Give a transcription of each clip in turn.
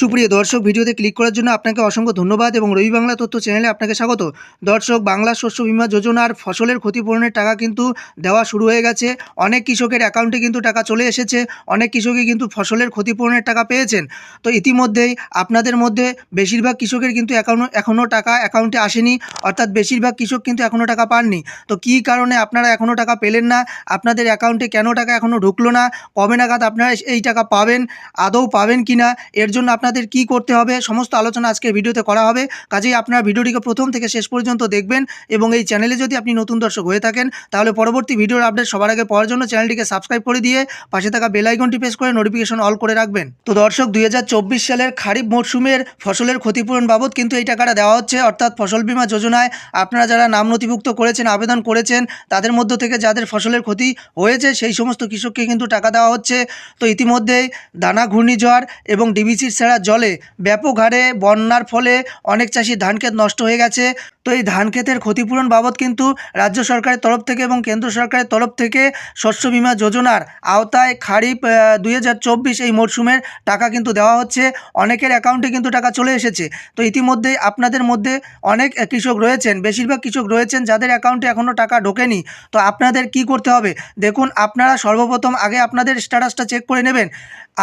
সুপ্রিয় দর্শক, ভিডিওতে ক্লিক করার জন্য আপনাকে অসংখ্য ধন্যবাদ এবং রবি বাংলা তথ্য চ্যানেলে আপনাকে স্বাগত। দর্শক, বাংলা শস্য বীমা যোজনার ফসলের ক্ষতিপূরণের টাকা কিন্তু দেওয়া শুরু হয়ে গেছে। অনেক কৃষকের অ্যাকাউন্টে কিন্তু টাকা চলে এসেছে। অনেক কৃষকই কিন্তু ফসলের ক্ষতিপূরণের টাকা পেয়েছেন। তো ইতিমধ্যেই আপনাদের মধ্যে বেশিরভাগ কৃষকের কিন্তু এখনও এখনও টাকা অ্যাকাউন্টে আসেনি। অর্থাৎ বেশিরভাগ কৃষক কিন্তু এখনও টাকা পাননি। তো কী কারণে আপনারা এখনও টাকা পেলেন না? আপনাদের অ্যাকাউন্টে কেন টাকা এখনও ঢুকলো না? কবে নাগাদ আপনারা এই টাকা পাবেন? আদৌ পাবেন কি না এর জন্য আপনাদের কি করতে হবে, সমস্ত আলোচনা আজকের ভিডিওতে করা হবে। কাজেই আপনার ভিডিওটিকে প্রথম থেকে শেষ পর্যন্ত দেখবেন এবং এই চ্যানেলে যদি আপনি নতুন দর্শক হয়ে থাকেন, তাহলে পরবর্তী ভিডিওর আপডেট সবার আগে পাওয়ার জন্য চ্যানেলটিকে সাবস্ক্রাইব করে দিয়ে পাশে থাকা বেল আইকনটি প্রেস করে নোটিফিকেশন অল করে রাখবেন। তো দর্শক, দুই হাজার চব্বিশ সালের খারিফ মরশুমের ফসলের ক্ষতিপূরণ বাবদ কিন্তু এই টাকাটা দেওয়া হচ্ছে। অর্থাৎ ফসল বীমা যোজনায় আপনারা যারা নাম নথিভুক্ত করেছেন, আবেদন করেছেন, তাদের মধ্য থেকে যাদের ফসলের ক্ষতি হয়েছে, সেই সমস্ত কৃষককে কিন্তু টাকা দেওয়া হচ্ছে। তো ইতিমধ্যেই দানা, ঘূর্ণিঝড় এবং ডিবিসির সেরা জলে ব্যাপক হারে বন্যার ফলে অনেক চাষি ধান ক্ষেত নষ্ট হয়ে গেছে। তো এই ধান ক্ষেতের ক্ষতিপূরণ বাবদ কিন্তু রাজ্য সরকারের তরফ থেকে এবং কেন্দ্র সরকারের তরফ থেকে শস্য বীমা যোজনার আওতায় খারিফ দুই হাজার চব্বিশ এই মরশুমের টাকা কিন্তু দেওয়া হচ্ছে। অনেকের অ্যাকাউন্টে কিন্তু টাকা চলে এসেছে। তো ইতিমধ্যেই আপনাদের মধ্যে অনেক কৃষক রয়েছেন। বেশিরভাগ কৃষক রয়েছেন যাদের অ্যাকাউন্টে এখনও টাকা ঢোকেনি। তো আপনাদের কি করতে হবে? দেখুন, আপনারা সর্বপ্রথম আগে আপনাদের স্ট্যাটাসটা চেক করে নেবেন।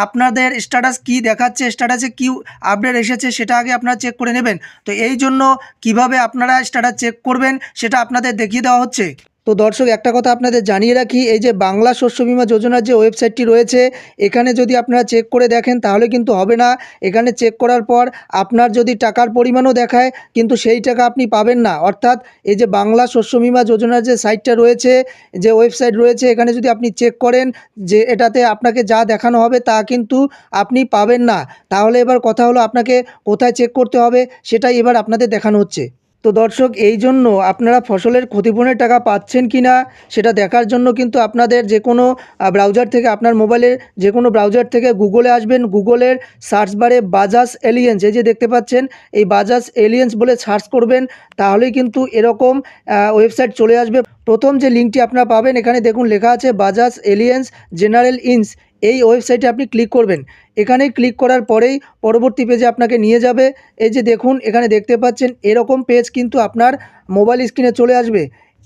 আপনাদের স্ট্যাটাস কি দেখাচ্ছে? স্ট্যাটাসে কি আপডেট এসেছে সেটা আগে আপনারা চেক করে নেবেন। তো এই জন্য কীভাবে আপনারা স্ট্যাটাস চেক করবেন সেটা আপনাদের দেখিয়ে দেওয়া হচ্ছে। তো দর্শক, একটা কথা আপনাদের জানিয়ে রাখি, এই যে বাংলা শস্য বীমা যোজনার যে ওয়েবসাইটটি রয়েছে, এখানে যদি আপনারা চেক করে দেখেন, তাহলে কিন্তু হবে না। এখানে চেক করার পর আপনার যদি টাকার পরিমাণও দেখায়, কিন্তু সেই টাকা আপনি পাবেন না। অর্থাৎ এই যে বাংলা শস্য বীমা যোজনার যে সাইটটা রয়েছে, যে ওয়েবসাইট রয়েছে, এখানে যদি আপনি চেক করেন যে এটাতে আপনাকে যা দেখানো হবে, তা কিন্তু আপনি পাবেন না। তাহলে এবার কথা হলো, আপনাকে কোথায় চেক করতে হবে, সেটাই এবার আপনাদের দেখানো হচ্ছে। তো দর্শক, এই জন্য আপনারা ফসলের ক্ষতিপূরণের টাকা পাচ্ছেন কি না, সেটা দেখার জন্য কিন্তু আপনাদের যে কোনো ব্রাউজার থেকে আপনার মোবাইলের যে কোনো ব্রাউজার থেকে গুগলে আসবেন। গুগলের সার্চ বারে বাজাজ এলিয়েন্স এই যে দেখতে পাচ্ছেন, এই বাজাজ এলিয়েন্স বলে সার্চ করবেন, তাহলেই কিন্তু এরকম ওয়েবসাইট চলে আসবে। প্রথম যে লিঙ্কটি আপনারা পাবেন, এখানে দেখুন লেখা আছে বাজাজ এলিয়েন্স জেনারেল ইন্স এই ওয়েবসাইটে আপনি ক্লিক করবেন। এখানে ক্লিক করার পরেই পরবর্তী পেজে আপনাকে নিয়ে যাবে। এই যে দেখুন, এখানে দেখতে পাচ্ছেন, এরকম পেজ কিন্তু আপনার মোবাইল স্ক্রিনে চলে আসবে।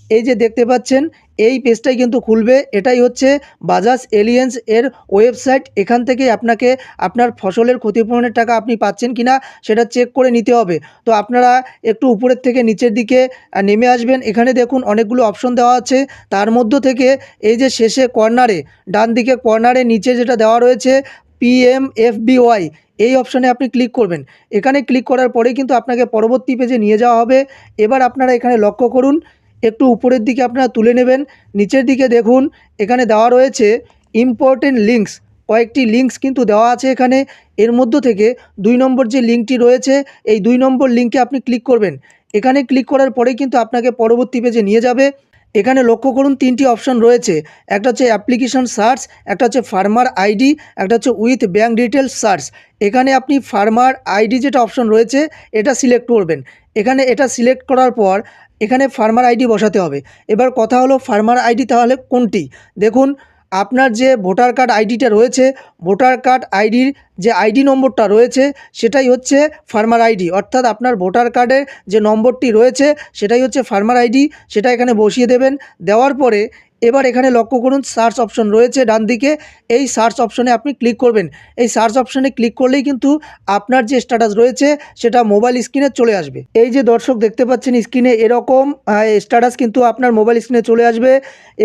এই যে দেখতে পাচ্ছেন এই পেজটাই কিন্তু খুলবে। এটাই হচ্ছে বাজাজ এলিয়েন্স এর ওয়েবসাইট এখান থেকে আপনাকে আপনার ফসলের ক্ষতিপূরণের টাকা আপনি পাচ্ছেন কিনা সেটা চেক করে নিতে হবে। তো আপনারা একটু উপরের থেকে নিচের দিকে নেমে আসবেন। এখানে দেখুন অনেকগুলো অপশন দেওয়া আছে। তার মধ্য থেকে এই যে শেষে কর্নারে ডান দিকে কর্নারে নিচে যেটা দেওয়া রয়েছে পিএমএফবিওয়াই এই অপশানে আপনি ক্লিক করবেন। এখানে ক্লিক করার পরেই কিন্তু আপনাকে পরবর্তী পেজে নিয়ে যাওয়া হবে। এবার আপনারা এখানে লক্ষ্য করুন একটু উপরের দিকে আপনারা তুলে নেবেন, নিচের দিকে দেখুন, এখানে দেওয়া রয়েছে ইম্পর্টেন্ট লিঙ্কস কয়েকটি লিঙ্কস কিন্তু দেওয়া আছে এখানে। এর মধ্য থেকে দুই নম্বর যে লিঙ্কটি রয়েছে, এই দুই নম্বর লিঙ্কে আপনি ক্লিক করবেন। এখানে ক্লিক করার পরেই কিন্তু আপনাকে পরবর্তী পেজে নিয়ে যাবে। এখানে লক্ষ্য করুন, তিনটি অপশন রয়েছে। একটা হচ্ছে অ্যাপ্লিকেশন সার্চ একটা হচ্ছে ফার্মার আইডি একটা হচ্ছে উইথ ব্যাঙ্ক ডিটেলস সার্চ এখানে আপনি ফার্মার আইডি যেটা অপশন রয়েছে, এটা সিলেক্ট করবেন। এখানে এটা সিলেক্ট করার পর এখানে ফার্মার আইডি বসাতে হবে। এবার কথা হলো ফার্মার আইডি তাহলে কোনটি? দেখুন, আপনার যে ভোটার কার্ড আইডিটা রয়েছে ভোটার কার্ড আইডির যে আইডি নম্বরটা রয়েছে, সেটাই হচ্ছে ফার্মার আইডি অর্থাৎ আপনার ভোটার কার্ডের যে নম্বরটি রয়েছে, সেটাই হচ্ছে ফার্মার আইডি সেটা এখানে বসিয়ে দেবেন। দেওয়ার পরে এবার এখানে লক্ষ্য করুন সার্চ অপশন রয়েছে ডান দিকে। এই সার্চ অপশনে আপনি ক্লিক করবেন। এই সার্চ অপশনে ক্লিক করলেই কিন্তু আপনার যে স্ট্যাটাস রয়েছে, সেটা মোবাইল স্ক্রিনে চলে আসবে। এই যে দর্শক দেখতে পাচ্ছেন স্ক্রিনে এরকম স্ট্যাটাস কিন্তু আপনার মোবাইল স্ক্রিনে চলে আসবে।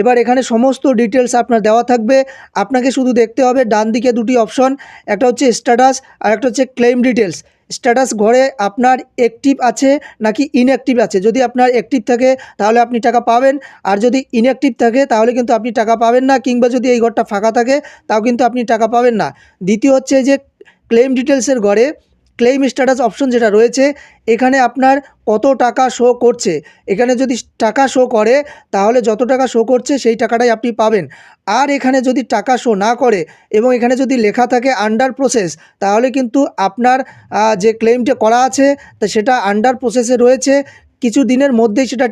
এবার এখানে সমস্ত ডিটেলস আপনার দেওয়া থাকবে। আপনাকে শুধু দেখতে হবে ডান দিকে দুটি অপশন একটা হচ্ছে স্ট্যাটাস আর একটা হচ্ছে ক্লেম ডিটেলস স্ট্যাটাস ঘরে আপনার অ্যাক্টিভ আছে নাকি ইনঅ্যাক্টিভ আছে? যদি আপনার অ্যাক্টিভ থাকে, তাহলে আপনি টাকা পাবেন। আর যদি ইনঅ্যাক্টিভ থাকে, তাহলে কিন্তু আপনি টাকা পাবেন না। কিংবা যদি এই ঘরটা ফাঁকা থাকে, তাও কিন্তু আপনি টাকা পাবেন না। দ্বিতীয় হচ্ছে যে ক্লেম ডিটেলসের ঘরে ক্লেম স্ট্যাটাস অপশন যেটা রয়েছে, এখানে আপনার কত টাকা শো করছে। এখানে যদি টাকা শো করে, তাহলে যত টাকা শো করছে, সেই টাকাটাই আপনি পাবেন। আর এখানে যদি টাকা শো না করে এবং এখানে যদি লেখা থাকে আন্ডার প্রসেস তাহলে কিন্তু আপনার যে ক্লেমটা করা আছে, তা সেটা আন্ডার প্রসেসে রয়েছে। কিছু দিনের মধ্যেই সেটা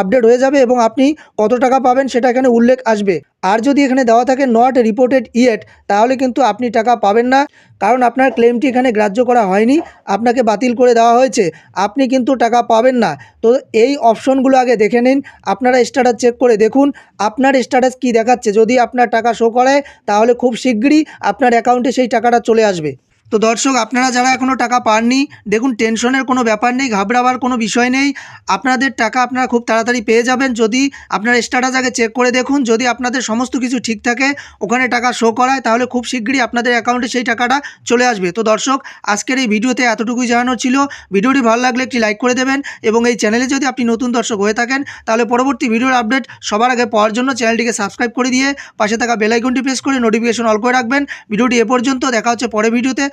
আপডেট হয়ে যাবে এবং আপনি কত টাকা পাবেন সেটা এখানে উল্লেখ আসবে। আর যদি এখানে দেওয়া থাকে নট রিপোর্টেড ইয়েট তাহলে কিন্তু আপনি টাকা পাবেন না। কারণ আপনার ক্লেমটি এখানে গ্রাহ্য করা হয়নি, আপনাকে বাতিল করে দেওয়া হয়েছে, আপনি কিন্তু টাকা পাবেন না। তো এই অপশনগুলো আগে দেখে নিন, আপনারা স্ট্যাটাস চেক করে দেখুন, আপনার স্ট্যাটাস কি দেখাচ্ছে। যদি আপনার টাকা শো করায়, তাহলে খুব শিগগিরই আপনার অ্যাকাউন্টে সেই টাকাটা চলে আসবে। তো দর্শক, আপনারা যারা এখনও টাকা পাননি, দেখুন, টেনশনের কোনো ব্যাপার নেই, ঘাবড়াবার কোনো বিষয় নেই। আপনাদের টাকা আপনারা খুব তাড়াতাড়ি পেয়ে যাবেন। যদি আপনার স্ট্যাটাস আগে চেক করে দেখুন, যদি আপনাদের সমস্ত কিছু ঠিক থাকে, ওখানে টাকা শো করায়, তাহলে খুব শিগগিরই আপনাদের অ্যাকাউন্টে সেই টাকাটা চলে আসবে। তো দর্শক, আজকের এই ভিডিওতে এতটুকুই জানানো ছিল। ভিডিওটি ভালো লাগলে একটি লাইক করে দেবেন এবং এই চ্যানেলে যদি আপনি নতুন দর্শক হয়ে থাকেন, তাহলে পরবর্তী ভিডিওর আপডেট সবার আগে পাওয়ার জন্য চ্যানেলটিকে সাবস্ক্রাইব করে দিয়ে পাশে থাকা বেল আইকনটি প্রেস করে নোটিফিকেশন অল করে রাখবেন। ভিডিওটি এ পর্যন্ত, দেখা হচ্ছে পরে ভিডিওতে।